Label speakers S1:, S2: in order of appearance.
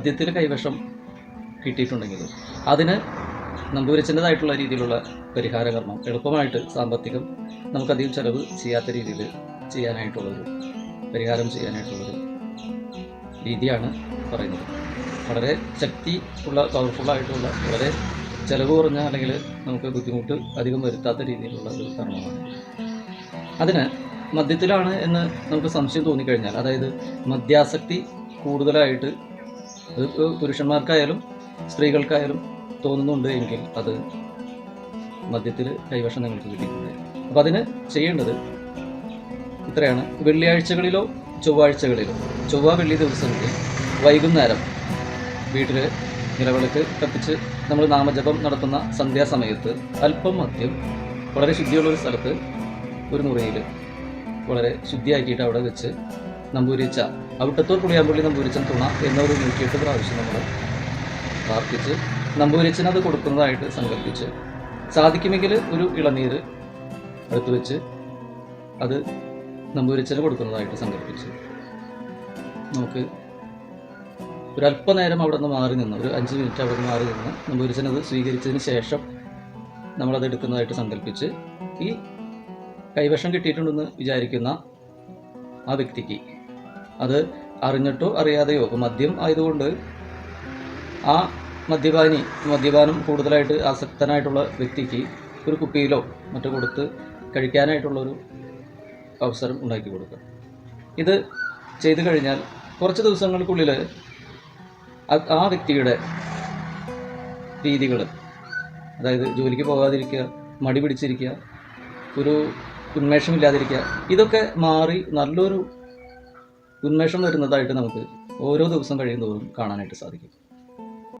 S1: മദ്യത്തിൽ കൈവശം കിട്ടിയിട്ടുണ്ടെങ്കിൽ അതിന് നമ്പൂരിച്ചന്റെതായിട്ടുള്ള രീതിയിലുള്ള പരിഹാര കർമ്മം എളുപ്പമായിട്ട് സാമ്പത്തികം നമുക്കധികം ചിലവ് ചെയ്യാത്ത രീതിയിൽ ചെയ്യാനായിട്ടുള്ളൊരു പരിഹാരം ചെയ്യാനായിട്ടുള്ളൊരു രീതിയാണ് പറയുന്നത്. വളരെ ശക്തി ഉള്ള പവർഫുള്ളായിട്ടുള്ള വളരെ ചിലവ് കുറഞ്ഞ അല്ലെങ്കിൽ നമുക്ക് ബുദ്ധിമുട്ട് അധികം വരുത്താത്ത രീതിയിലുള്ള ഒരു കർമ്മമാണ്. അതിന് മദ്യത്തിലാണ് എന്ന് നമുക്ക് സംശയം തോന്നിക്കഴിഞ്ഞാൽ അതായത് മദ്യാസക്തി കൂടുതലായിട്ട് അത് പുരുഷന്മാർക്കായാലും സ്ത്രീകൾക്കായാലും തോന്നുന്നുണ്ട് എങ്കിൽ അത് മദ്യത്തിൽ കൈവശം നിങ്ങൾക്ക് കിട്ടിയിട്ടുണ്ട്. അപ്പോൾ അതിന് ചെയ്യേണ്ടത് ഇത്രയാണ്. വെള്ളിയാഴ്ചകളിലോ ചൊവ്വാഴ്ചകളിലോ ചൊവ്വ വെള്ളി ദിവസങ്ങളിൽ വൈകുന്നേരം വീട്ടിൽ നിലവിളക്ക് കത്തിച്ച് നമ്മൾ നാമജപം നടത്തുന്ന സന്ധ്യാസമയത്ത് അല്പം മദ്യം വളരെ ശുദ്ധിയുള്ള ഒരു സ്ഥലത്ത് ഒരു മുറിയിൽ വളരെ ശുദ്ധിയാക്കിയിട്ട് അവിടെ വെച്ച് നമ്പൂരിച്ച അവിട്ടത്തൂർ പുളിയാമ്പള്ളി നമ്പൂരിച്ചൻ തുണ എന്നൊരു നൂറ്റിയെട്ട് പ്രാവശ്യം നമ്മൾ പ്രാർത്ഥിച്ച് നമ്പൂരിച്ചനത് കൊടുക്കുന്നതായിട്ട് സങ്കല്പിച്ച് സാധിക്കുമെങ്കിൽ ഒരു ഇളനീര് എടുത്തു വെച്ച് അത് നമ്പൂരിച്ചന് കൊടുക്കുന്നതായിട്ട് സങ്കല്പിച്ച്. നമുക്ക് ഒരല്പനേരം അവിടെ നിന്ന് മാറി നിന്ന് ഒരു അഞ്ച് മിനിറ്റ് അവിടെ നിന്ന് മാറി നിന്ന് നമ്പൂരിച്ചൻ അത് സ്വീകരിച്ചതിന് ശേഷം നമ്മളത് എടുക്കുന്നതായിട്ട് സങ്കല്പിച്ച് ഈ കൈവശം കിട്ടിയിട്ടുണ്ടെന്ന് വിചാരിക്കുന്ന ആ വ്യക്തിക്ക് അത് അറിഞ്ഞിട്ടോ അറിയാതെയോ? അപ്പോൾ മദ്യം ആയതുകൊണ്ട് ആ മദ്യപാനി മദ്യപാനം കൂടുതലായിട്ട് ആസക്തനായിട്ടുള്ള വ്യക്തിക്ക് ഒരു കുപ്പിയിലോ മറ്റോ കൊടുത്ത് കഴിക്കാനായിട്ടുള്ളൊരു അവസരം ഉണ്ടാക്കി കൊടുക്കുക. ഇത് ചെയ്തു കഴിഞ്ഞാൽ കുറച്ച് ദിവസങ്ങൾക്കുള്ളിൽ ആ- വ്യക്തിയുടെ രീതികൾ അതായത് ജോലിക്ക് പോകാതിരിക്കുക മടി പിടിച്ചിരിക്കുക ഒരു ഉന്മേഷമില്ലാതിരിക്കുക ഇതൊക്കെ മാറി നല്ലൊരു ഉന്മേഷം വരുന്നതായിട്ട് നമുക്ക് ഓരോ ദിവസം കഴിയുന്നതും കാണാനായിട്ട് സാധിക്കും.